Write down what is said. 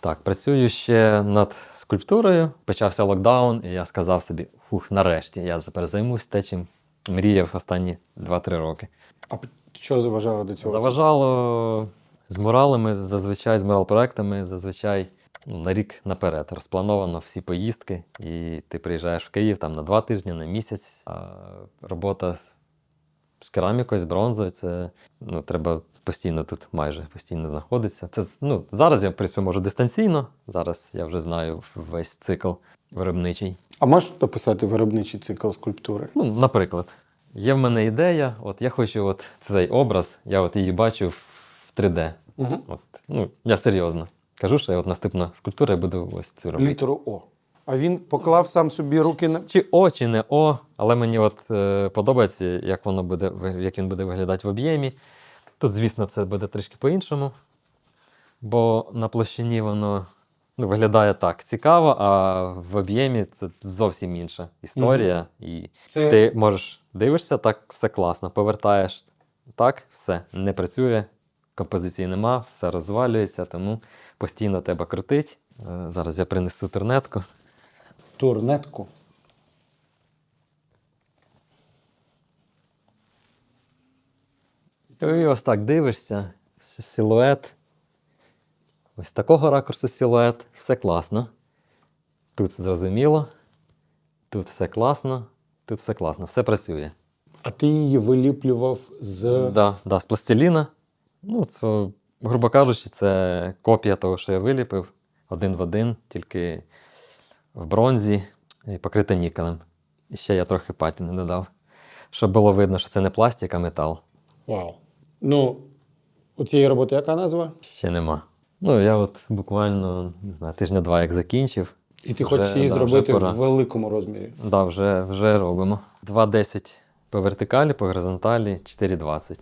Так, працюю ще над скульптурою. Почався локдаун, і я сказав собі: фух, нарешті, я тепер займусь те, чим мріяв останні 2-3 роки. А що заважало до цього? Заважало з муралами, зазвичай з мурал-проектами, зазвичай ну, на рік наперед. Розплановано всі поїздки, і ти приїжджаєш в Київ там на два тижні, на місяць. А робота з керамікою, з бронзою, це ну, треба постійно тут майже постійно знаходитися. Це ну, зараз я, в принципі, можу дистанційно. Зараз я вже знаю весь цикл виробничий. А можеш описати виробничий цикл скульптури? Ну, наприклад, є в мене ідея, от я хочу от цей образ, я от її бачу в 3D. Угу. От, ну, я серйозно. Кажу, що я от наступна скульптура, я буду ось цю робити. Літеру О. А він поклав сам собі руки на. Чи О, чи не О, але мені от е, подобається, як воно буде, як він буде виглядати в об'ємі. Тут, звісно, це буде трішки по-іншому, бо на площині воно ну, виглядає так цікаво, а в об'ємі це зовсім інша історія. І Це ти можеш дивишся, так все класно, повертаєш так, все не працює, композиції нема, все розвалюється, тому постійно тебе крутить. Е, Зараз я принесу тернетку. турнетку. І ось так дивишся, силует. Ось такого ракурсу силует, все класно. Тут зрозуміло, тут все класно, тут все класно, все працює. А ти її виліплював з. Да, да, з пластиліна. Ну, це, грубо кажучи, це копія того, що я виліпив, один в один, тільки в бронзі і покрита нікелем. І ще я трохи патіни додав, щоб було видно, що це не пластик, а метал. Вау. Ну, у цієї роботи яка назва? Ще нема. Ну, я от буквально не знаю, тижня-два як закінчив. І ти Вже, хочеш її да, зробити в великому розмірі. Да, вже, вже робимо. 2,10 по вертикалі, по горизонталі, 4,20.